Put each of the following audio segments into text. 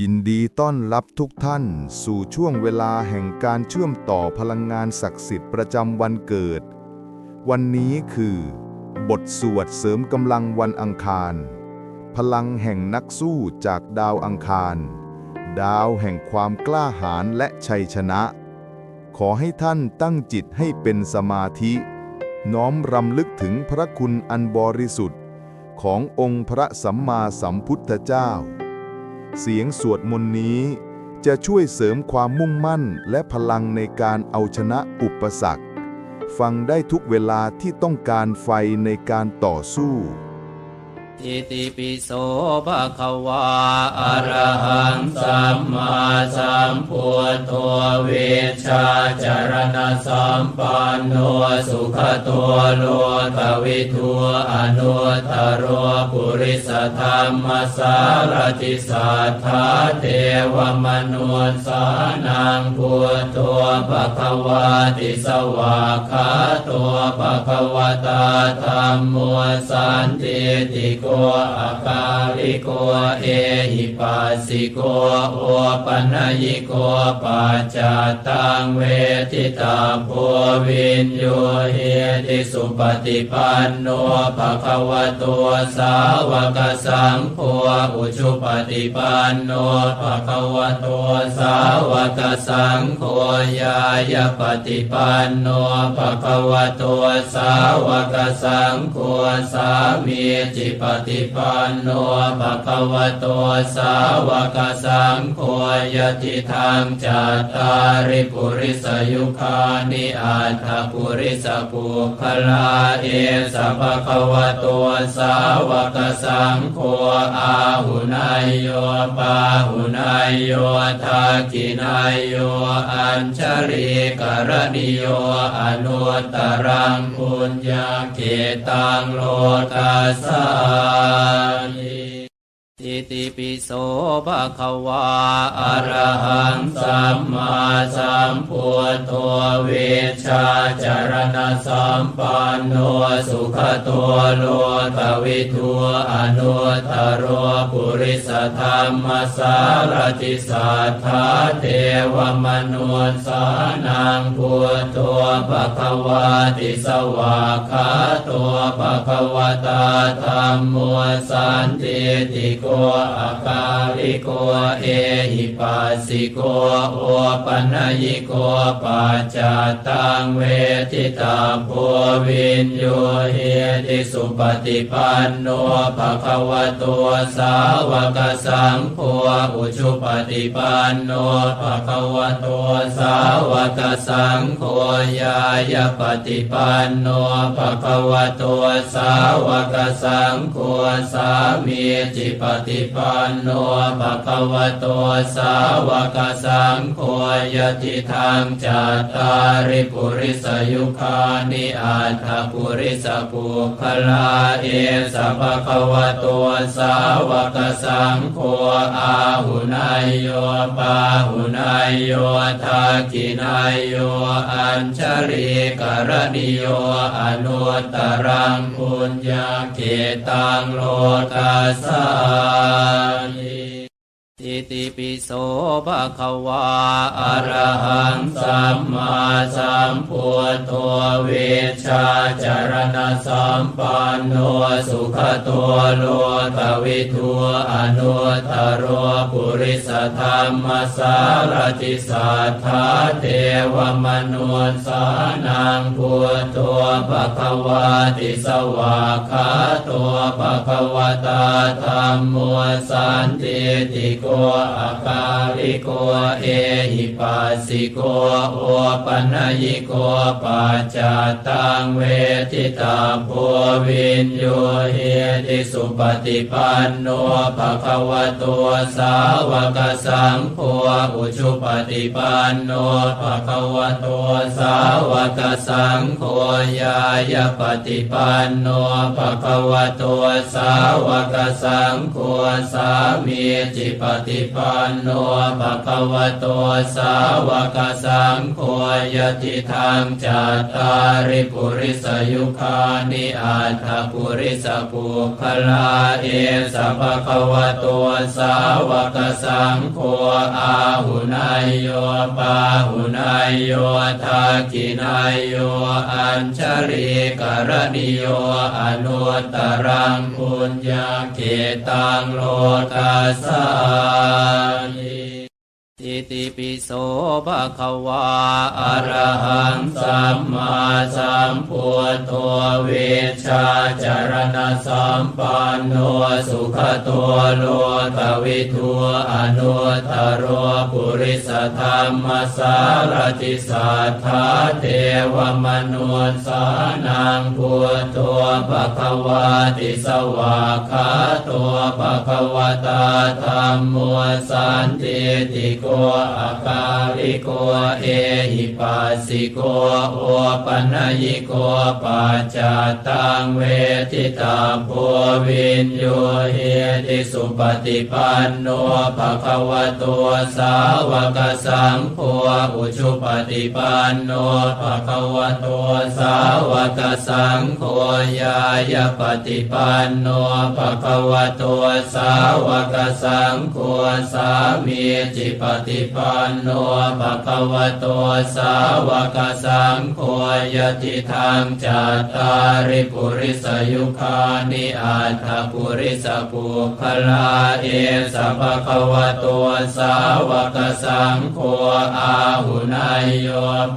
ยินดีต้อนรับทุกท่าน สู่ช่วงเวลาแห่งการเชื่อมต่อพลังงานศักดิ์สิทธิ์ประจำวันเกิด วันนี้คือ บทสวดเสริมกำลังวันอังคาร พลังแห่งนักสู้จากดาวอังคาร ดาวแห่งความกล้าหาญและชัยชนะ ขอให้ท่านตั้งจิตให้เป็นสมาธิ น้อมรำลึกถึงพระคุณอันบริสุทธิ์ ขององค์พระสัมมาสัมพุทธเจ้า เสียงสวดมนต์นี้ จะช่วยเสริมความมุ่งมั่นและพลังในการเอาชนะอุปสรรค ฟังได้ทุกเวลาที่ต้องการไฟในการต่อสู้ อิติปิโสภะคะวาอะระหังสัมมาสัมพุทโธเวชาจารณสัมปันโนสุขตัวโลกวิทูอนุตโรปุริสธรรมสารติสัทธาเทวมนุสานังพุทโธภะคะวาติสวากขาตัวภะคะวตาธรรมมวสันติติโกอาคาลิโกเอหิปัสสิโกโอปัญญิโกปัจจตังเวทิตาโพวินโยเฮติสุปฏิปันโนภะคะวะโตสาวกสังโฆอุชุปฏิปันโนภะคะวะโตสาวกสังโฆยายปฏิปันโนภะคะวะโตสาวกสังโฆสามีจิปฏิปันโนภะคะวะโตสาวกสังโฆยติทางจัตตาริปุริสยุคานิอัตถปุริสปุคลาเอสภะคะวะโตสาวกสังโฆอาหุนายโยปาหุนายโยทากินายโยอัญชริกรณิโยอนุตตรังปุญญาเกตังโลกัสสานิ อิติปิโสภะคะวาอะระหังสัมมาสัมพุทโธเวชาจารณสัมปันโนสุขตัวโลกวิทูอนุตโรปุริสธรรมสารติสัทธาเทวมนุสานังพุทโธภะคะวาติสวากขาตัวภะคะวตาธรรมมวสันติติโกอาคาลิโกเอหิปัสสิโกโอปัญญิโกปัจจตังเวทิตาโพวินโยเฮติสุปฏิปันโนภะคะวะโตสาวกสังโฆอุชุปฏิปันโนภะคะวะโตสาวกสังโฆยายปฏิปันโนภะคะวะโตสาวกสังโฆสามีจิปฏิปันโนภะคะวะโตสาวกสังโฆยติทางจัตตาริปุริสยุคานิอัตถปุริสปุคลาเอสภะคะวะโตสาวกสังโฆอาหุนายโยปาหุนายโยทากินายโยอัญชริกรณิโยอนุตตรังปุญญาเกตังโลกัสสานิ อิติปิโสภะคะวาอะระหังสัมมาสัมพุทโธเวชาจารณสัมปันโนสุขตัวโลกวิทูอนุตตโรปุริสธรรมสารติสัทธาเทวมนุสานังพุทโธภะคะวาติสวากขาตัวภะคะวตาธรรมมวสันติติโกอาคาลิโกเอหิปัสสิโกโอปัญญิโกปัจจตังเวทิตาโพวินโยเฮติสุปฏิปันโนภะคะวะโตสาวกสังโฆอุชุปฏิปันโนภะคะวะโตสาวกสังโฆยายปฏิปันโนภะคะวะโตสาวกสังโฆสามีจิปฏิปันโนภะคะวะโตสาวกสังโฆยติทางจัตตาริปุริสยุคานิอัตถปุริสปุคลาเอสภะคะวะโตสาวกสังโฆอาหุนายโยปาหุนายโยทากินายโยอัญชริกรณิโยอนุตตรังปุญญาเกตังโลกัสสานิ อิติปิโสภะคะวาอะระหังสัมมาสัมพุทโธเวชาจารณสัมปันโนสุขตัวโลกวิทูอนุตโรปุริสธรรมสารติสัทธาเทวมนุสสานังพุทโธภะคะวาติสวากขาตัวภะคะวตาธรรมมวสันติติโกอาคาลิโกเอหิปัสสิโกโอปัญญิโกปัจจตังเวทิตาโพวินโยเฮติสุปฏิปันโนภะคะวะโตสาวกสังโฆอุชุปฏิปันโนภะคะวะโตสาวกสังโฆยายปฏิปันโนภะคะวะโตสาวกสังโฆสามีจิปฏิปันโนภะคะวะโตสาวกสังโฆยติทางจัตตาริปุริสยุคานิอัตถปุริสปุคลาเอสภะคะวะโตสาวกสังโฆอาหุนายโย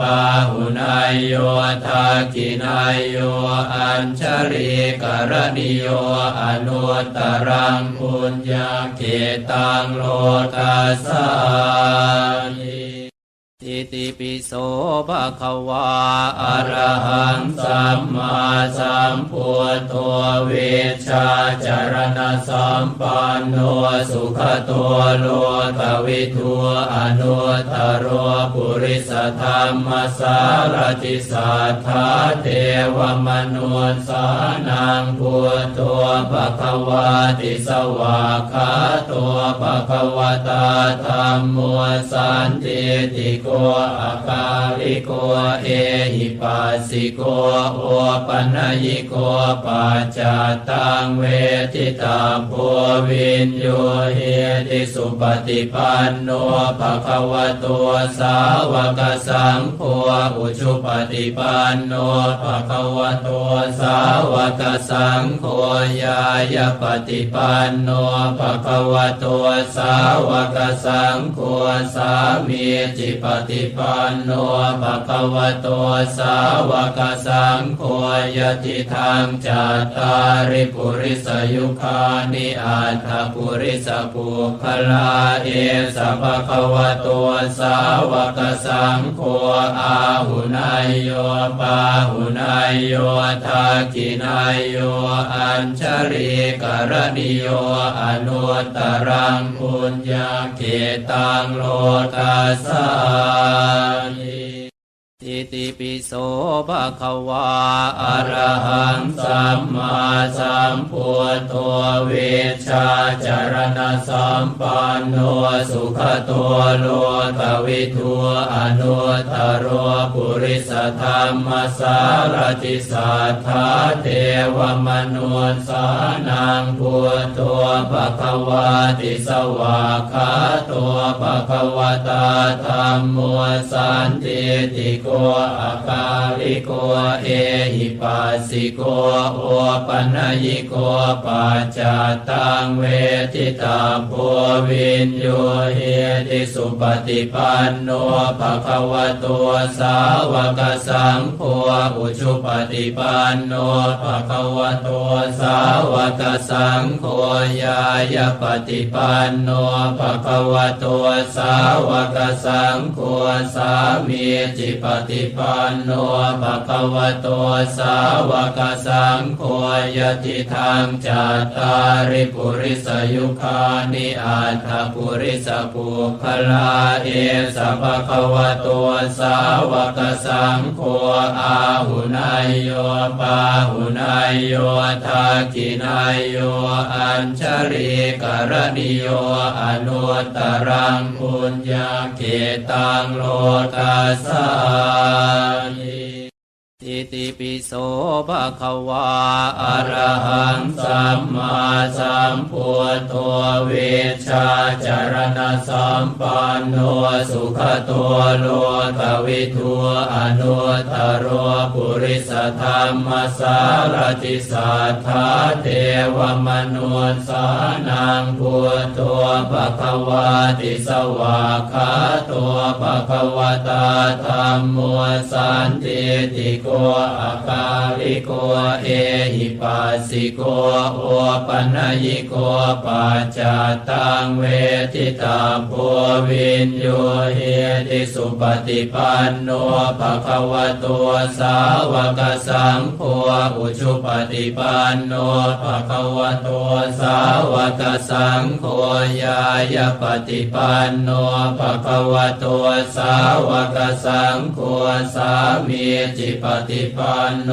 ปาหุนายโยทากินายโยอัญชริกรณิโยอนุตตรังปุญญาเกตังโลกัสสานิ อิติปิโสภะคะวาอะระหังสัมมาสัมพุทโธเวชาจารณสัมปันโนสุขตัวโลกวิทูอนุตรโรปุริสธรรมสารติสัทธาเทวมนุสสานังพุทโธภะคะวาติสวากขาตัวภะคะวตาธรรมมวสันติติโกอาคาลิโกเอหิปัสสิโกโอปัญญิโกปัจจตังเวทิตาโพวินโยเฮติสุปฏิปันโนภะคะวะโตสาวกสังโฆอุชุปฏิปันโนภะคะวะโตสาวกสังโฆยายปฏิปันโนภะคะวะโตสาวกสังโฆสามีจิปฏิปันโนภะคะวะโตสาวกสังโฆยติทางจัตตาริปุริสยุคานิอัตถปุริสปุคลาเอสภะคะวะโตสาวกสังโฆอาหุนายโยปาหุนายโยทากินายโยอัญชริกรณิโยอนุตตรังปุญญาเกตังโลกัสสานิ อิติปิโสภะคะวาอะระหังสัมมาสัมพุทโธเวชาจารณสัมปันโนสุขตัวโลกวิทูอนุตโรปุริสธรรมสารติสัทธาเทวมนุสสานังพุทโธภะคะวาติสวากขาตัวภะคะวตาธรรมมวสันติติโกอาคาลิโกเอหิปัสสิโกโอปัญญิโกปัจจตังเวทิตาโพวินโยเฮติสุปฏิปันโนภะคะวะโตสาวกสังโฆอุชุปฏิปันโนภะคะวะโตสาวกสังโฆยายปฏิปันโนภะคะวะโตสาวกสังโฆสามีจิปฏิปันโนภะคะวะโตสาวกสังโฆยติทางจัตตาริปุริสยุคานิอัตถปุริสปุคลาเอสภะคะวะโตสาวกสังโฆอาหุนายโยปาหุนายโยทากินายโยอัญชริกรณิโยอนุตตรังปุญญาเกตังโลกัสสานิ อิติปิโสภะคะวาอะระหังสัมมาสัมพุทโธเวชาจารณสัมปันโนสุขตัวโลกวิทูอนุตตโรปุริสธรรมสารติสัทธาเทวมนุสานังพุทโธภะคะวาติสวากขาตัวภะคะวตาธรรมโมสันติติโกอาคาลิโกเอหิปัสสิโกโอปัญญิโกปัจจตังเวทิตาโพวินโยเฮติสุปฏิปันโนภะคะวะโตสาวกสังโฆอุชุปฏิปันโนภะคะวะโตสาวกสังโฆยายปฏิปันโนภะคะวะโตสาวกสังโฆสามีจิปฏิปันโน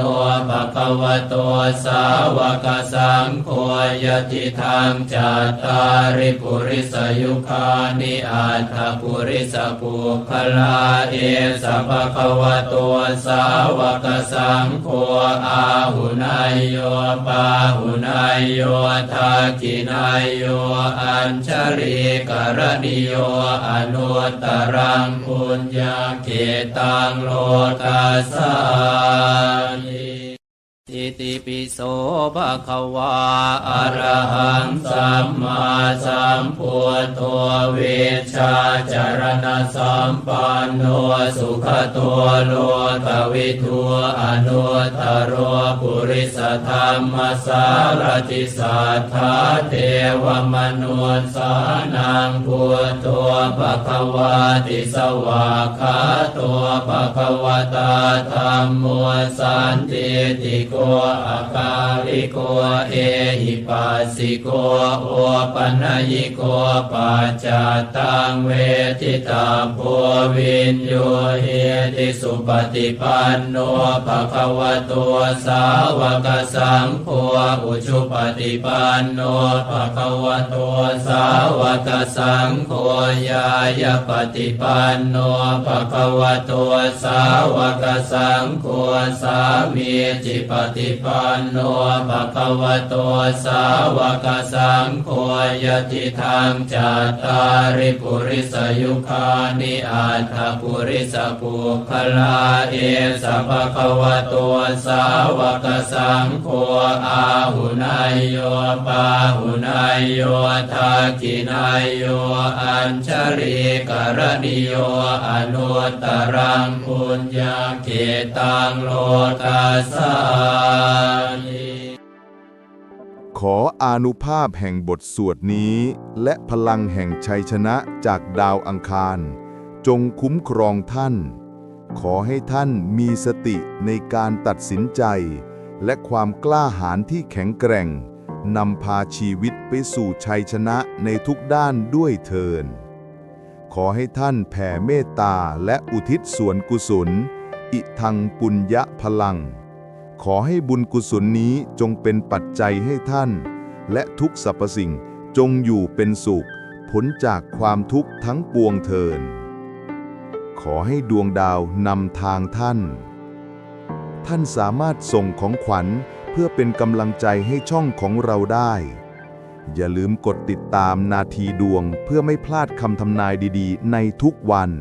ภะคะวะโตสาวกสังโฆยติทางจัตตาริปุริสยุคานิอัตถปุริสปุคลาเอสภะคะวะโตสาวกสังโฆอาหุนายโยปาหุนายโยทากินายโยอัญชริกรณิโยอนุตตรังปุญญาเกตังโลกัสสานิ อิติปิโสภะคะวาอะระหังสัมมาสัมพุทโธเวชาจารณสัมปันโนสุขตัวโลกวิทูอนุตโรปุริสธรรมสารติสัทธาเทวมนุสานังพุทโธภะคะวาติสวากขาตัวภะคะวตาธรรมโมสันติติโกอาคาลิโกเอหิปัสสิโกโอปัญญิโกปัจจตังเวทิตาโพวินโยเฮติสุปฏิปันโนภะคะวะโตสาวกสังโฆอุชุปฏิปันโนภะคะวะโตสาวกสังโฆยายปฏิปันโนภะคะวะโตสาวกสังโฆสามีจิปฏิปันโนภะคะวะโตสาวกสังโฆยติทางจัตตาริปุริสยุคานิอัตถปุริสปุคลาเอสภะคะวะโตสาวกสังโฆอาหุนายโยปาหุนายโยทากินายโยอัญชริกรณิโยอนุตตรังปุญญาเกตังโลกัสสานิขออานุภาพแห่งบทสวดนี้ และพลังแห่งชัยชนะจากดาวอังคาร จงคุ้มครองท่าน ขอให้ท่านมีสติในการตัดสินใจ และความกล้าหาญที่แข็งแกร่งนำพาชีวิตไปสู่ชัยชนะในทุกด้านด้วยเทิน ขอให้ท่านแผ่เมตตาและอุทิศส่วนกุศล อิทังปุญญะพลัง ขอให้บุญกุศลนี้จงเป็นปัจจัยให้ท่าน และทุกสรรพสิ่งจงอยู่เป็นสุขพ้นจากความทุกข์ทั้งปวงเทิน ขอให้ดวงดาวนำทางท่าน ท่านสามารถส่งของขวัญเพื่อเป็นกำลังใจให้ช่องของเราได้ อย่าลืมกดติดตามนาทีดวงเพื่อไม่พลาดคำทำนายดีๆ ในทุกวัน